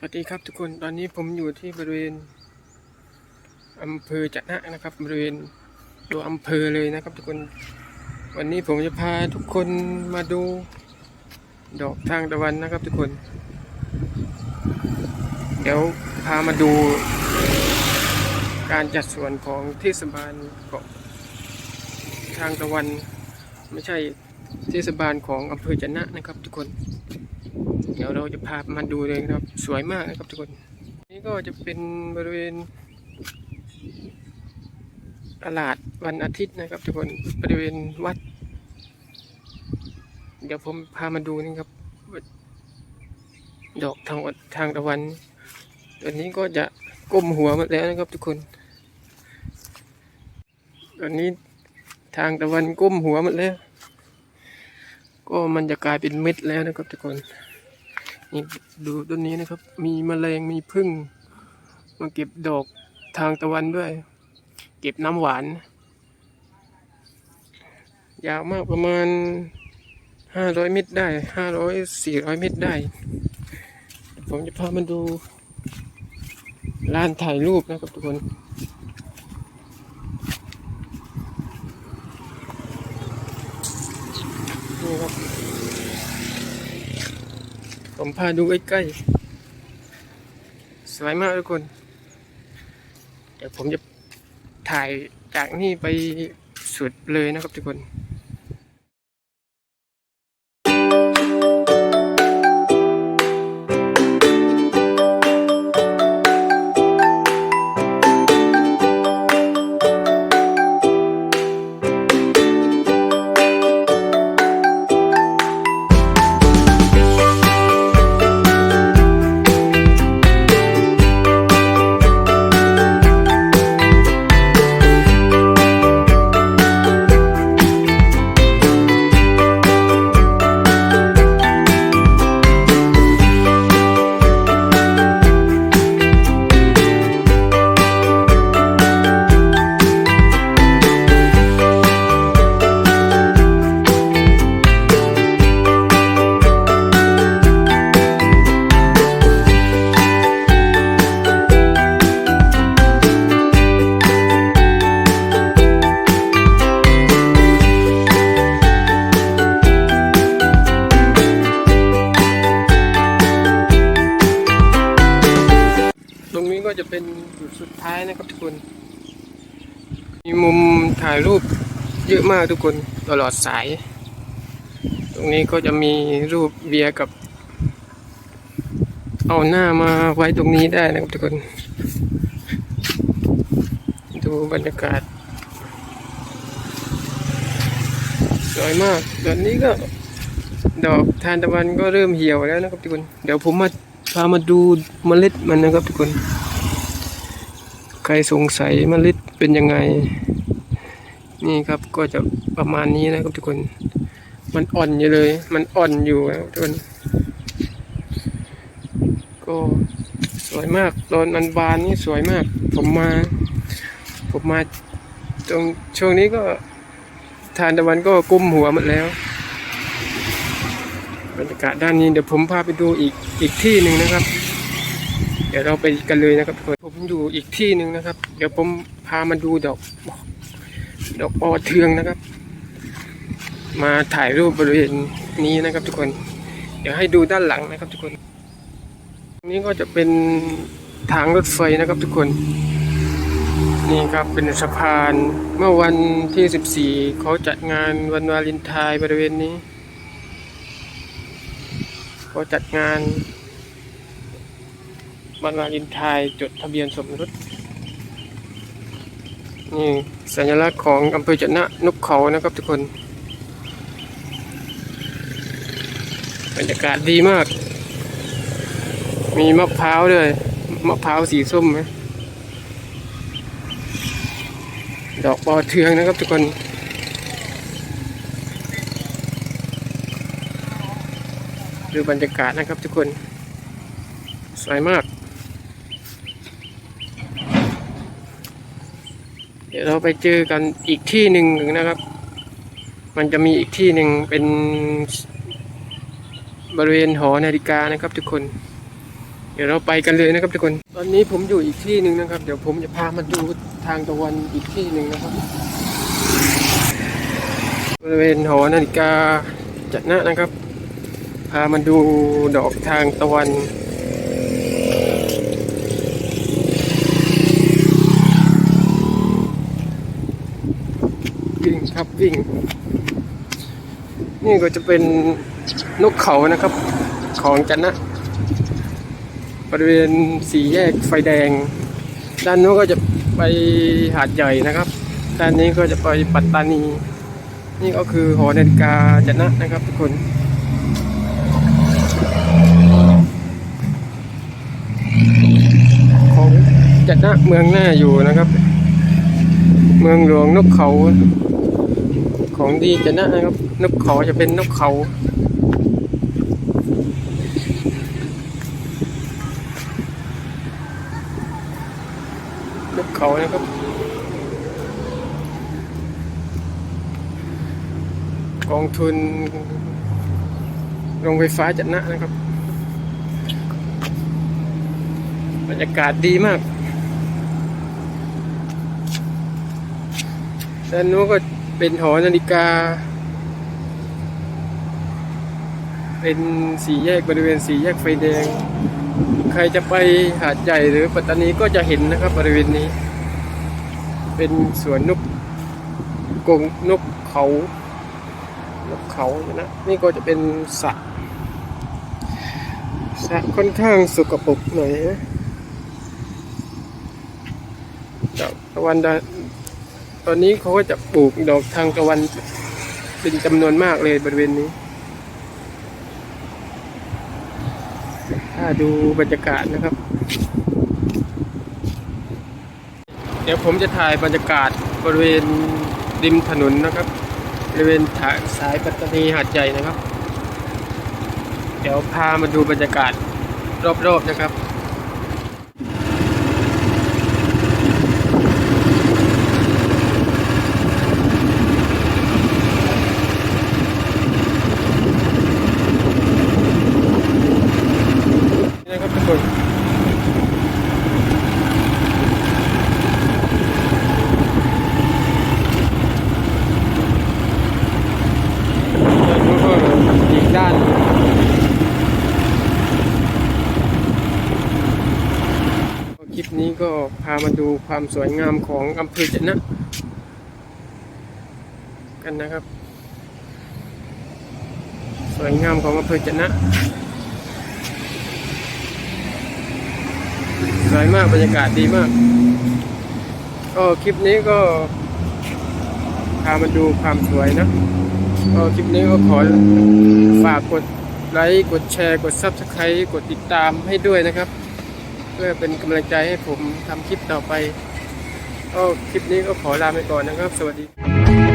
สวัสดีครับทุกคนตอนนี้ผมอยู่ที่บริเวณอำเภอจะนะนะครับ บริเวณตัวอำเภอเลยนะครับ ทุกคน วันนี้ผมจะพาทุกคนมาดู ดอกทางตะวันนะครับ ทุกคน เดี๋ยวพามาดู การจัดสวนของเทศบาลเกาะทางตะวัน ไม่ใช่เทศบาลของอำเภอจะนะนะครับ ทุกคน เดี๋ยวเราจะพามาดูเลยนะครับ สวยมากนะครับทุกคน นี่ก็จะเป็นบริเวณ ตลาดวันอาทิตย์นะครับ ทุกคนบริเวณวัด เดี๋ยวผมพามาดูนี่ครับดอกทางทางตะวันตัวนี้ก็จะก้มหัวหมดแล้วนะครับทุกคนตอนนี้ทางตะวันก้มหัวหมดแล้ว ก็มันจะกลายเป็นเม็ดแล้วนะครับทุกคน นี่ดูต้นนี้นะครับ มีแมลงมีพึ่ง มาเก็บดอกทางตะวันด้วย เก็บน้ำหวาน ยาวมากประมาณห้าร้อยเมตรได้ห้าร้อยสี่ร้อยเมตรได้ ผมจะพามาดูร้านถ่ายรูปนะครับทุกคนนี่ครับ ผมพาดูใกล้ๆ สวยมากทุกคน เดี๋ยวผมจะถ่ายจากนี่ไปสุดเลยนะครับทุกคน ก็จะเป็นจุดสุดท้ายนะครับทุกคน มีมุมถ่ายรูปเยอะมากทุกคนตลอดสาย ตรงนี้ก็จะมีรูปเบียร์กับ เอาหน้ามาไว้ตรงนี้ได้นะครับทุกคน ดูบรรยากาศสวยมากตอนนี้ก็ดอกทานตะวันก็เริ่มเหี่ยวแล้วนะครับทุกคน เดี๋ยวผมมา พามาดูเมล็ดมันนะครับทุกคน ใครสงสัยเมล็ดเป็นยังไง นี่ครับก็จะประมาณนี้นะครับทุกคน มันอ่อนอยู่เลย มันอ่อนอยู่นะทุกคน ก็สวยมากตอนมันบานนี่สวยมาก ผมมา ผมมาตรงช่วงนี้ก็ทานตะวันก็กุมหัวหมดแล้ว บรรยากาศด้านนี้เดี๋ยวผมพาไปดูอีกอีกที่หนึ่งนะครับ เดี๋ยวเราไปกันเลยนะครับทุกคนผมอยู่อีกที่หนึ่งนะครับ เดี๋ยวผมพามาดูดอกดอกออเทืองนะครับ มาถ่ายรูปบริเวณนี้นะครับ ทุกคน เดี๋ยวให้ดูด้านหลังนะครับทุกคนตรงนี้ก็จะเป็นทางรถไฟนะครับทุกคน นี่ครับเป็นสะพานเมื่อวันที่ 14 เขาจัดงานวันวาเลนไทน์บริเวณนี้ เขาจัดงานวันวาเลนไทน์จดทะเบียนสมรสนี่สัญลักษณ์ของอำเภอจะนะนกเขานะครับทุกคนบรรยากาศดีมาก มีมะพร้าวด้วยมะพร้าวสีส้มไหมดอกปอเทืองนะครับทุกคน ดูบรรยากาศนะครับทุกคน สวยมาก เดี๋ยวเราไปเจอกันอีกที่หนึ่งนะครับ มันจะมีอีกที่หนึ่งเป็นบริเวณหอนาฬิกานะครับทุกคน เดี๋ยวเราไปกันเลยนะครับทุกคน ตอนนี้ผมอยู่อีกที่หนึ่งนะครับ เดี๋ยวผมจะพามาดูทางตะวันอีกที่หนึ่งนะครับ บริเวณหอนาฬิกาจัดหน้านะครับ พามาดูดอกทางตะวันวิ่งครับวิ่ง นี่ก็จะเป็นนกเขานะครับ ของจันนะบริเวณสี่แยกไฟแดง ด้านนู้นก็จะไปหาดใหญ่นะครับ ด้านนี้ก็จะไปปัตตานี นี่ก็คือหอนาฬิกาจันนะนะครับทุกคน ของ จันะเมืองหน้าอยู่นะครับ เมืองหลวงนกเขา ของดีจันนะนะครับ นกเขาจะเป็นนกเขานกเขานะครับกองทุนโรงไฟฟ้าจัดนะนะครับ บรรยากาศดีมาก ด้านนู้นก็เป็นหอนาฬิกา เป็นสี่แยกบริเวณสี่แยกไฟแดง ใครจะไปหาดใหญ่หรือปัตตานีก็จะเห็นนะครับบริเวณนี้ เป็นสวนนกกงนกเขานกเขานะนี่ก็จะเป็นสระสระค่อนข้างสกปรกหน่อยนะดอกตะวันดา ตอนนี้เขาก็จะปลูกดอกทางตะวันเป็นจำนวนมากเลยบริเวณนี้ ถ้าดูบรรยากาศนะครับ เดี๋ยวผมจะถ่ายบรรยากาศบริเวณริมถนนนะครับ บริเวณทางสายปัตตานีหาดใหญ่นะครับ เดี๋ยวพามาดูบรรยากาศรอบๆนะครับ นี่นะครับทุกคนแล้วก็อีกด้านหนึ่งคลิปนี้ก็พามาดูความสวยงามของอำเภอจะนะ กันนะครับ สวยงามของอำเภอจะนะ สวยมากบรรยากาศดีมากก็คลิปนี้ก็พามาดูความสวยนะก็คลิปนี้ก็ขอฝากกดไลค์ กดแชร์ กด Subscribe กดติดตามให้ด้วยนะครับ พื่อเป็นกำลังใจให้ผมทำคลิปต่อไปก็คลิปนี้ก็ขอลาไปก่อนนะครับ สวัสดี